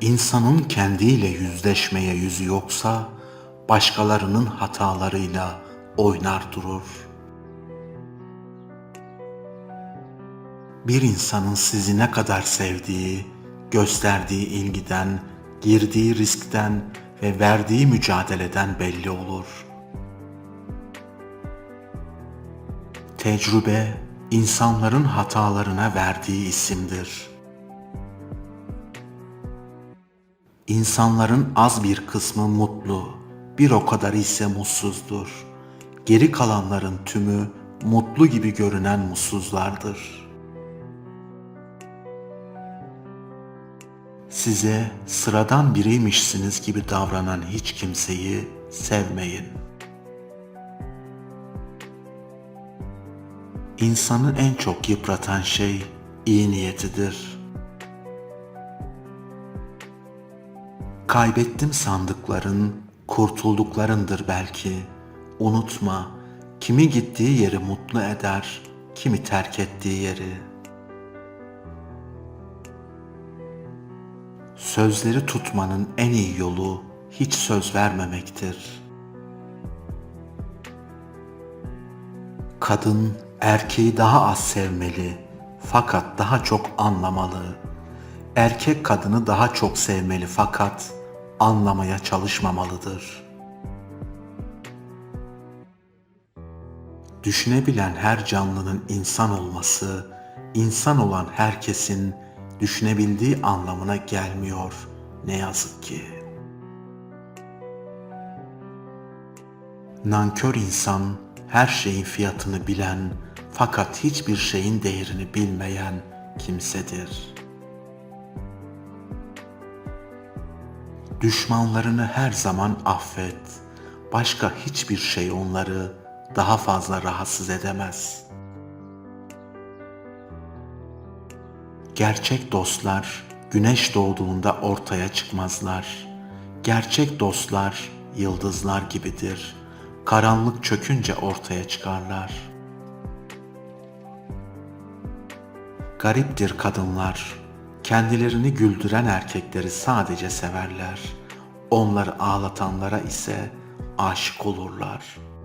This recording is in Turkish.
İnsanın kendiyle yüzleşmeye yüzü yoksa, başkalarının hatalarıyla oynar durur. Bir insanın sizi ne kadar sevdiği, gösterdiği ilgiden, girdiği riskten ve verdiği mücadeleden belli olur. Tecrübe, insanların hatalarına verdiği isimdir. İnsanların az bir kısmı mutlu, bir o kadar ise mutsuzdur. Geri kalanların tümü mutlu gibi görünen mutsuzlardır. Size sıradan biriymişsiniz gibi davranan hiç kimseyi sevmeyin. İnsanı en çok yıpratan şey iyi niyetidir. Kaybettim sandıkların, kurtulduklarındır belki. Unutma, kimi gittiği yeri mutlu eder, kimi terk ettiği yeri. Sözleri tutmanın en iyi yolu hiç söz vermemektir. Kadın erkeği daha az sevmeli fakat daha çok anlamalı. Erkek kadını daha çok sevmeli fakat anlamaya çalışmamalıdır. Düşünebilen her canlının insan olması, insan olan herkesin düşünebildiği anlamına gelmiyor ne yazık ki. Nankör insan her şeyin fiyatını bilen fakat hiçbir şeyin değerini bilmeyen kimsedir. Düşmanlarını her zaman affet. Başka hiçbir şey onları daha fazla rahatsız edemez. Gerçek dostlar güneş doğduğunda ortaya çıkmazlar. Gerçek dostlar yıldızlar gibidir. Karanlık çökünce ortaya çıkarlar. Gariptir kadınlar. Kendilerini güldüren erkekleri sadece severler. Onları ağlatanlara ise aşık olurlar.''